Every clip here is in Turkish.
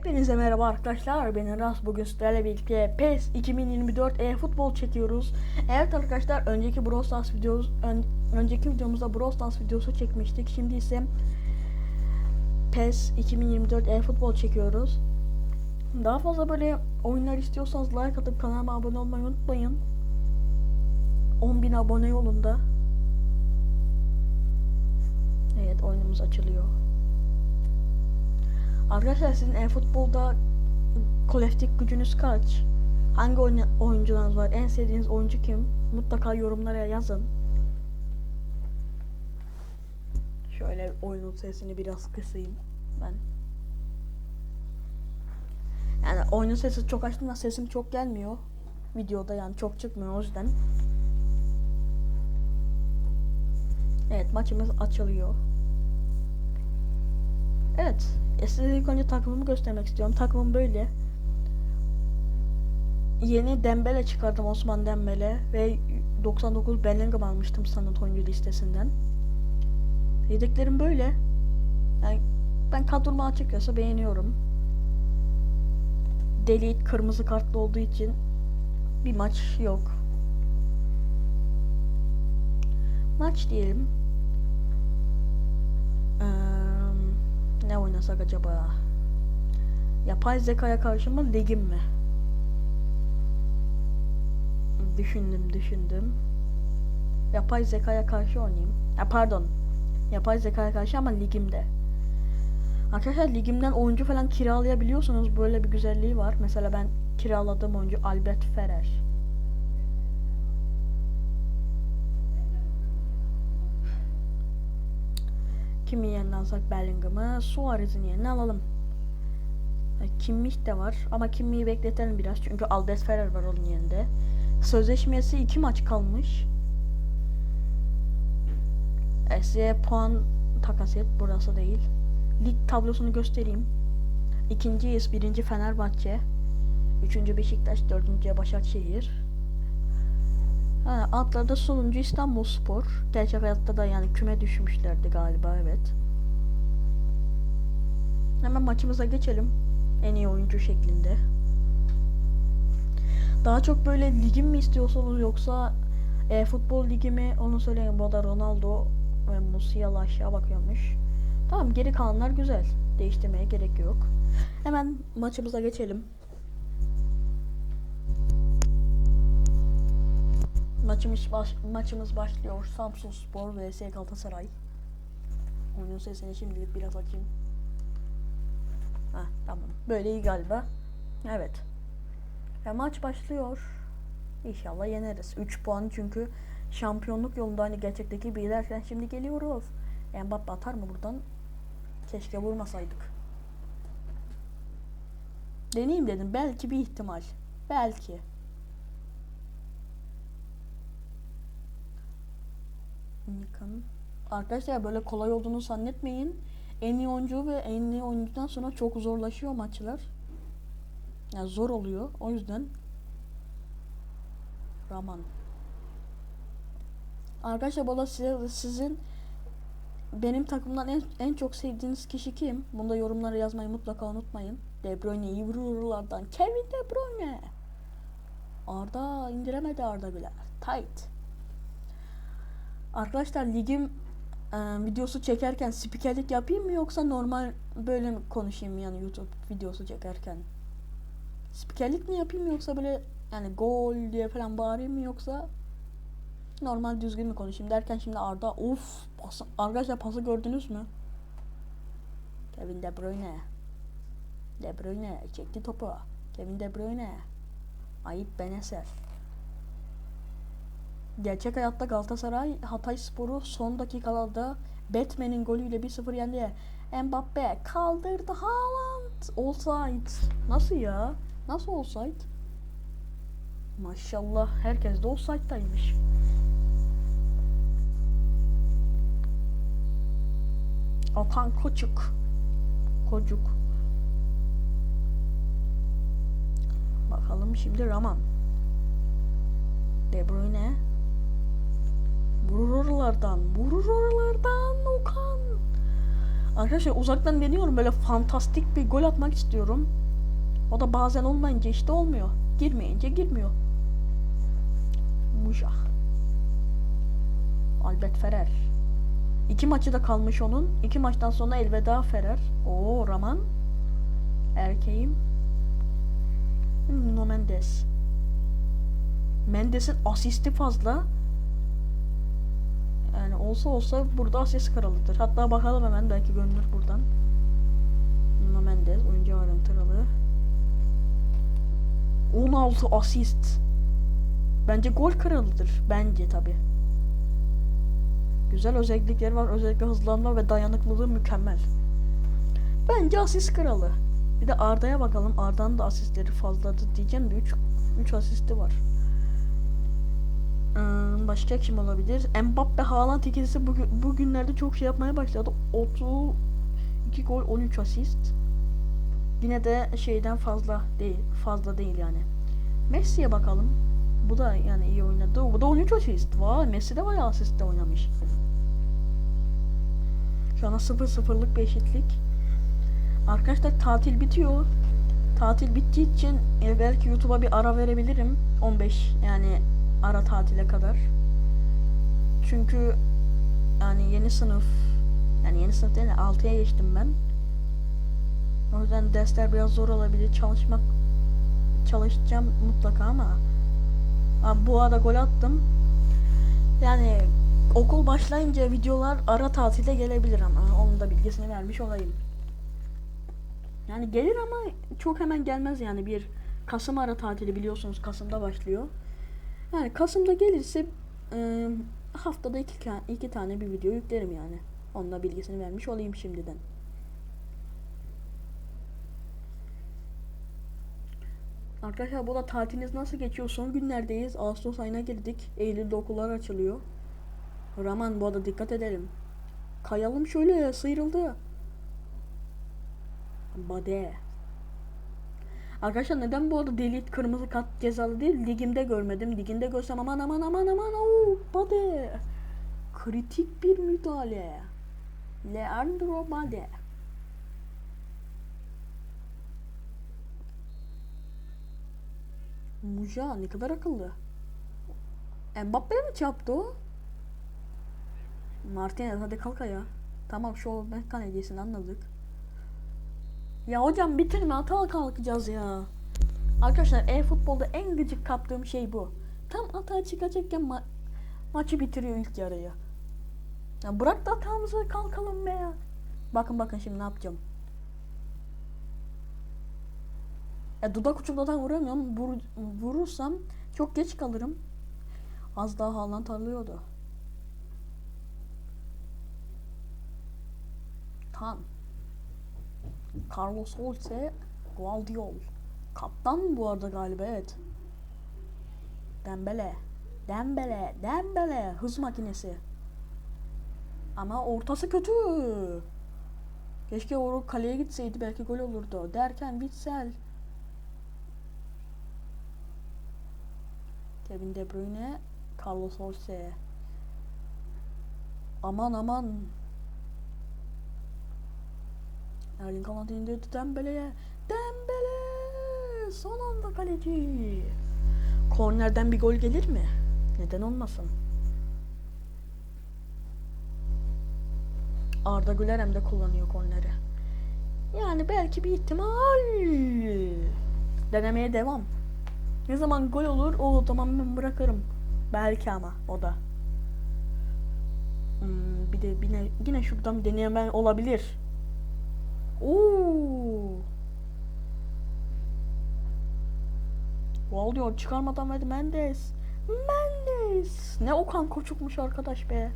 Hepinize merhaba arkadaşlar. Ben Aras. Bugün sizlerle birlikte PES 2024 e-futbol çekiyoruz. Evet arkadaşlar, önceki Brawl Stars videomuz ön- önceki videomuzda Brawl Stars videosu çekmiştik. Şimdi ise PES 2024 e-futbol çekiyoruz. Daha fazla böyle oyunlar istiyorsanız like atıp kanalıma abone olmayı unutmayın. 10.000 abone yolunda. Evet, oyunumuz açılıyor. Arkadaşlar sizin e-futbolda kolektif gücünüz kaç? Hangi oyna- oyuncularınız var? En sevdiğiniz oyuncu kim? Mutlaka yorumlara yazın. Şöyle oyunun sesini biraz kısayım ben. Yani oyunun sesi çok açtığımda sesim çok gelmiyor. Videoda yani çok çıkmıyor o yüzden. Evet maçımız açılıyor. Evet. Size ilk önce takımımı göstermek istiyorum. Takımım böyle. Yeni Dembele çıkardım Osman Dembele ve 99 Bellingham almıştım sanat oyuncu listesinden. Yedeklerim böyle. Yani ben kadromu açıkçası beğeniyorum. Delete kırmızı kartlı olduğu için bir maç yok. Maç diyelim. Oynasak acaba? Yapay zekaya karşı mı ligim mi? Düşündüm düşündüm. Yapay zekaya karşı oynayayım. Ya pardon. Yapay zekaya karşı ama ligimde. Arkadaşlar ligimden oyuncu falan kiralayabiliyorsunuz. Böyle bir güzelliği var. Mesela ben kiraladığım oyuncu Albert Ferrer. Kimi yerine alsak Bellingham'ı, Suarez'in yerine alalım. Ha, Kimmich de var ama Kimmich'i bekletelim biraz çünkü Albert Ferrer var onun yerinde. Sözleşmesi iki maç kalmış. E, size puan takas et, burası değil. Lig tablosunu göstereyim. İkinciyiz, birinci Fenerbahçe. Üçüncü Beşiktaş, dördüncü Başakşehir. Ha, altlarda sonuncu İstanbulspor. Gerçek hayatta da yani küme düşmüşlerdi galiba evet. Hemen maçımıza geçelim. En iyi oyuncu şeklinde. Daha çok böyle ligim mi istiyorsanız yoksa e, futbol ligi mi onu söyleyin. Bu da Ronaldo ve Musiala aşağı bakıyormuş. Tamam geri kalanlar güzel. Değiştirmeye gerek yok. Hemen maçımıza geçelim. Maçımız, baş, maçımız başlıyor. Samsun Spor vs Galatasaray. Oyunun sesini şimdilik biraz açayım. Ha tamam. Böyle iyi galiba. Evet. Ve maç başlıyor. İnşallah yeneriz. 3 puan çünkü şampiyonluk yolunda hani gerçekteki bir derken şimdi geliyoruz. Mbappe atar mı buradan? Keşke vurmasaydık. Deneyeyim dedim. Belki bir ihtimal. Belki. Nikan. Arkadaşlar böyle kolay olduğunu zannetmeyin. En iyi oyuncu ve en iyi oyuncudan sonra çok zorlaşıyor maçlar. Yani zor oluyor. O yüzden Raman. Arkadaşlar bu size, sizin benim takımdan en, en çok sevdiğiniz kişi kim? Bunu da yorumlara yazmayı mutlaka unutmayın. De Bruyne iyi vururlardan. Kevin De Bruyne. Arda indiremedi Arda Güler. Tight. Arkadaşlar ligim e, videosu çekerken spikerlik yapayım mı yoksa normal böyle mi konuşayım yani YouTube videosu çekerken? Spikerlik mi yapayım yoksa böyle yani gol diye falan bağırayım mı yoksa normal düzgün mü konuşayım derken şimdi Arda of pas, arkadaşlar pası gördünüz mü? Kevin De Bruyne. De Bruyne çekti topu. Kevin De Bruyne. Ayıp Beneser. Gerçek hayatta Galatasaray Hatay Sporu son dakikalarda Batman'in golüyle 1-0 yendi. Mbappe kaldırdı Haaland. Offside. Nasıl ya? Nasıl offside? Maşallah herkes de offside'daymış. Okan Koçuk. Kocuk. Bakalım şimdi Raman. De Bruyne. Vurur oralardan. Vurur oralardan Okan. Arkadaşlar uzaktan deniyorum böyle fantastik bir gol atmak istiyorum. O da bazen olmayınca işte olmuyor. Girmeyince girmiyor. Mujah. Albert Ferrer. İki maçı da kalmış onun. İki maçtan sonra elveda Ferrer. Oo Raman. Erkeğim. Nuno Mendes. Mendes'in asisti fazla. Yani olsa olsa burada asist kralıdır. Hatta bakalım hemen belki görünür buradan. Nuno Mendes oyuncu ayrıntılı. 16 asist. Bence gol kralıdır. Bence tabi. Güzel özellikleri var. Özellikle hızlanma ve dayanıklılığı mükemmel. Bence asist kralı. Bir de Arda'ya bakalım. Arda'nın da asistleri fazladı diyeceğim de 3 3 asisti var. Başka kim olabilir? Mbappe Haaland ikilisi bugün, bugünlerde çok şey yapmaya başladı. 32 gol 13 asist. Yine de şeyden fazla değil. Fazla değil yani. Messi'ye bakalım. Bu da yani iyi oynadı. Bu da 13 asist. Vay Messi de bayağı asistle oynamış. Şu an 0-0'lık bir eşitlik. Arkadaşlar tatil bitiyor. Tatil bittiği için e, belki YouTube'a bir ara verebilirim. 15 yani ara tatile kadar. Çünkü yani yeni sınıf yani yeni sınıf değil de 6'ya geçtim ben. O yüzden dersler biraz zor olabilir. Çalışmak çalışacağım mutlaka ama Abi bu arada gol attım. Yani okul başlayınca videolar ara tatilde gelebilir ama onun da bilgisini vermiş olayım. Yani gelir ama çok hemen gelmez yani bir Kasım ara tatili biliyorsunuz Kasım'da başlıyor. Yani Kasım'da gelirse e, haftada iki, iki tane bir video yüklerim yani. Onun da bilgisini vermiş olayım şimdiden. Arkadaşlar bu da tatiliniz nasıl geçiyor? Son günlerdeyiz. Ağustos ayına girdik. Eylül'de okullar açılıyor. Raman bu arada dikkat edelim. Kayalım şöyle sıyrıldı. Bade. Arkadaşlar neden bu arada delete kırmızı kart cezalı değil? Ligimde görmedim. Liginde görsem aman aman aman aman oo Bade. Kritik bir müdahale. Leandro Bade. Muja ne kadar akıllı. Mbappe mi çarptı o? Martinez hadi kalk ya. Tamam şu ben kalecısını anladık. Ya hocam bitirme hata kalkacağız ya. Arkadaşlar e-futbolda en gıcık kaptığım şey bu. Tam hata çıkacakken ma maçı bitiriyor ilk yarıyı. Ya bırak da hatamızı kalkalım be ya. Bakın bakın şimdi ne yapacağım. Ya dudak ucumdan vuramıyorum. Vur, vurursam çok geç kalırım. Az daha Haaland tarlıyordu. Tam. Carlos Holtze Guardiol. Kaptan bu arada galiba evet. Dembele. Dembele. Dembele. Hız makinesi. Ama ortası kötü. Keşke o kaleye gitseydi belki gol olurdu. Derken Witsel. Kevin De Bruyne, Carlos Holse. Aman aman. Erling Haaland indirdi Dembele'ye. Dembele! Son anda kaleci. Kornerden bir gol gelir mi? Neden olmasın? Arda Güler hem de kullanıyor korneri. Yani belki bir ihtimal. Denemeye devam. Ne zaman gol olur o zaman ben bırakırım. Belki ama o da. Hmm, bir de yine, yine şuradan bir deneyemem olabilir. Oo. Wall diyor çıkarmadan verdi Mendes. Mendes. Ne Okan Koçukmuş arkadaş be.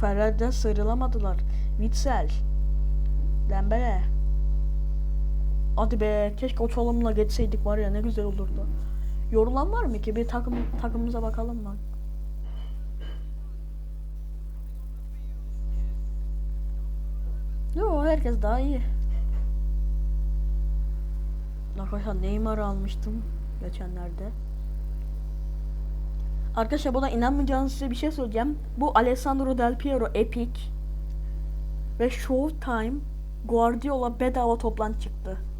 Ferrer'den sıyrılamadılar. Witsel. Dembele. Hadi be keşke o çalımla geçseydik var ya ne güzel olurdu. Yorulan var mı ki? Bir takım takımımıza bakalım mı? Yo herkes daha iyi. Arkadaşlar Neymar'ı almıştım geçenlerde. Arkadaşlar buna inanmayacağınız size bir şey söyleyeceğim. Bu Alessandro Del Piero Epic ve Showtime Guardiola bedava toplantı çıktı.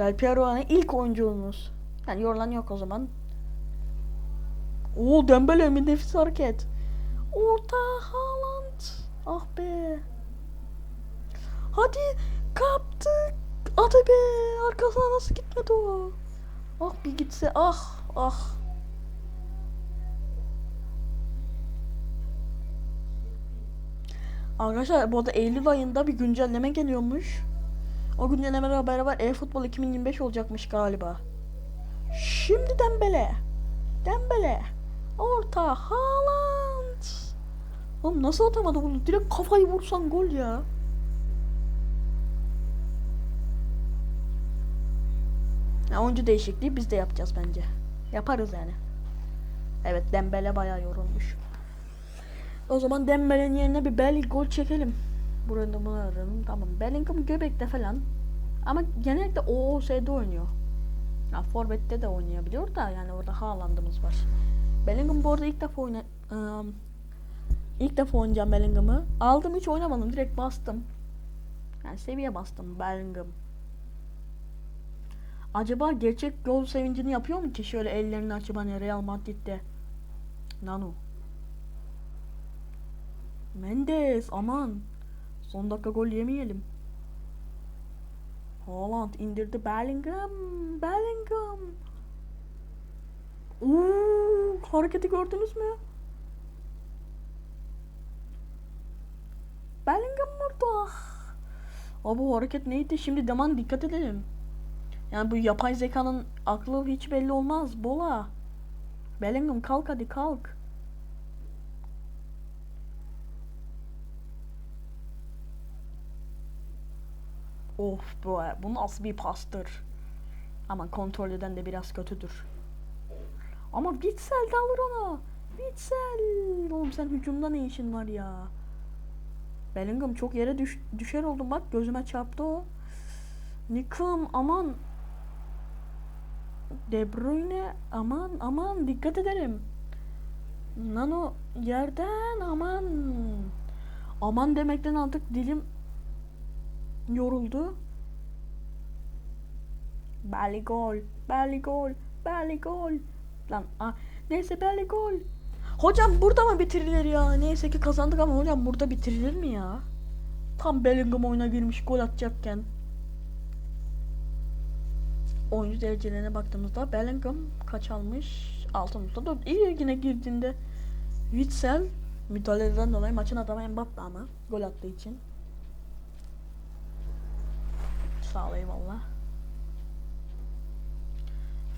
Del Piero yani ilk oyuncumuz. Yani yorulan yok o zaman. Oo Dembele mi nefis hareket. Orta Haaland. Ah be. Hadi kaptık. Hadi be. Arkasına nasıl gitmedi o? Ah bir gitse. Ah ah. Arkadaşlar bu arada Eylül ayında bir güncelleme geliyormuş. O güncellemeyle beraber e-futbol 2025 olacakmış galiba. Şimdi Dembele. Dembele. Orta Haaland. Oğlum nasıl atamadı bunu? Direkt kafayı vursan gol ya. Ya oyuncu değişikliği biz de yapacağız bence. Yaparız yani. Evet Dembele bayağı yorulmuş. O zaman Dembele'nin yerine bir Belly gol çekelim. Bunu ararım. Tamam. Bellingham göbekte falan. Ama genellikle OOS'de oynuyor. Ya Forvet'te de oynayabiliyor da yani orada Haaland'ımız var. Bellingham bu arada ilk defa oyna ıı, ilk defa oynayacağım Bellingham'ı. Aldım hiç oynamadım. Direkt bastım. Yani seviye bastım Bellingham. Acaba gerçek gol sevincini yapıyor mu ki şöyle ellerini açıp hani Real Madrid'de? Nano. Mendes aman. Son dakika gol yemeyelim. Haaland indirdi Bellingham. Bellingham. Uuu, hareketi gördünüz mü? Bellingham burada. Abi bu hareket neydi? Şimdi deman dikkat edelim. Yani bu yapay zekanın aklı hiç belli olmaz. Bola. Bellingham kalk hadi kalk. Of bu, bu nasıl bir pastır. Ama kontrol eden de biraz kötüdür. Ama Witsel de alır onu. Witsel. Oğlum sen hücumda ne işin var ya? Bellingham çok yere düş, düşer oldum bak gözüme çarptı o. Nickham aman. De Bruyne aman aman dikkat edelim. Nano yerden aman. Aman demekten artık dilim yoruldu. Belly gol, belly gol, belly gol. Lan ah, neyse belly gol. Hocam burada mı bitirilir ya? Neyse ki kazandık ama hocam burada bitirilir mi ya? Tam Bellingham oyuna girmiş gol atacakken. Oyuncu derecelerine baktığımızda Bellingham kaç almış? 6.4. İyi yine girdiğinde Witsel müdahaleden dolayı maçın adamı Mbappe ama gol attığı için. Sağ ol.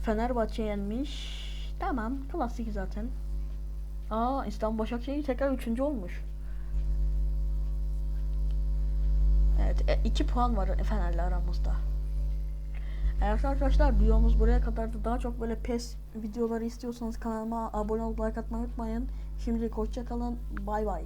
Fenerbahçe yenmiş. Tamam klasik zaten. Aa İstanbul Başakşehir tekrar üçüncü olmuş. Evet 2 puan var Fener'le aramızda. Evet arkadaşlar videomuz buraya kadardı. Daha çok böyle PES videoları istiyorsanız kanalıma abone olup like atmayı unutmayın. Şimdilik hoşçakalın. Bay bay.